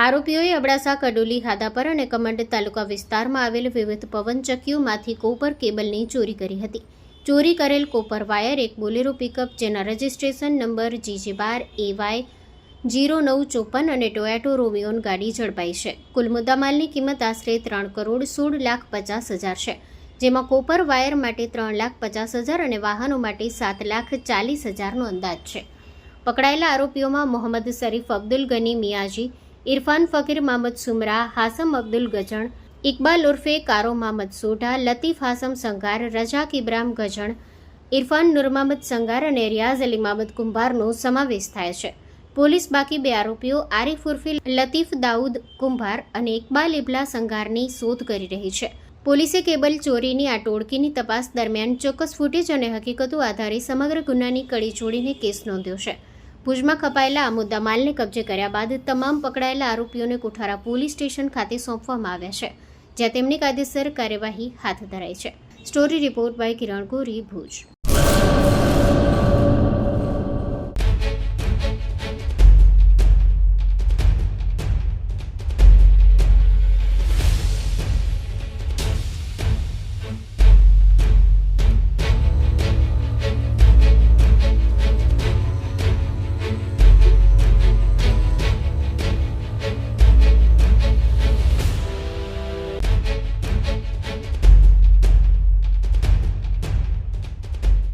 આરોપીઓએ અબડાસા, કડોલી, હાદાપર અને કમંડ તાલુકા વિસ્તારમાં આવેલ વિવિધ પવનચક્કીઓમાંથી કોપર કેબલની ચોરી કરી હતી. ચોરી કરેલ કોપર વાયર એક બોલેરો પિકઅપ જેના રજિસ્ટ્રેશન નંબર જીજે બાર એ વાય જીરો નવ ચોપન અને ટોયાટો રોમિયોન ગાડી ઝડપાઈ છે. કુલ મુદ્દામાલની કિંમત આશરે ત્રણ કરોડ સોળ લાખ પચાસ હજાર છે, જેમાં કોપર વાયર માટે ત્રણ લાખ પચાસ હજાર અને વાહનો માટે સાત લાખ ચાલીસ હજારનો અંદાજ છે. પકડાયેલા આરોપીઓમાં મોહમ્મદ શરીફ, અબ્દુલ ગની, મિયાજી ઇરફાન ફકીર મામદ સુમરા, હાસમ અબ્દુલ ગજણ, ઇકબાલ ઉર્ફે કારો મહમદ સોઢા, લતીફ હાસમ સંગાર રજાક ઇબ્રામ ગજણ, ઇરફાન નુરમામદ સંઘાર અને રિયાઝ અલી મહમદ કુંભારનો સમાવેશ થાય છે. પોલીસ બાકી બે આરોપીઓ આરિફ ઉર્ફે લતીફ દાઉદ કુંભાર અને ઇકબાલ ઇબલા સંગારની શોધ કરી રહી છે. પોલીસે કેબલ ચોરીની આ ટોળકીની તપાસ દરમિયાન ચોક્કસ ફૂટેજ અને હકીકતો આધારે સમગ્ર ગુનાની કડી જોડીને કેસ નોંધ્યો છે. ભુજમાં ખપાયેલા આ મુદ્દા માલને કબજે કર્યા બાદ તમામ પકડાયેલા આરોપીઓને કોઠારા પોલીસ સ્ટેશન ખાતે સોંપવામાં આવ્યા છે, જ્યાં તેમની કાયદેસર કાર્યવાહી હાથ ધરાઈ છે. Story report by Kiran Gori, Bhuj.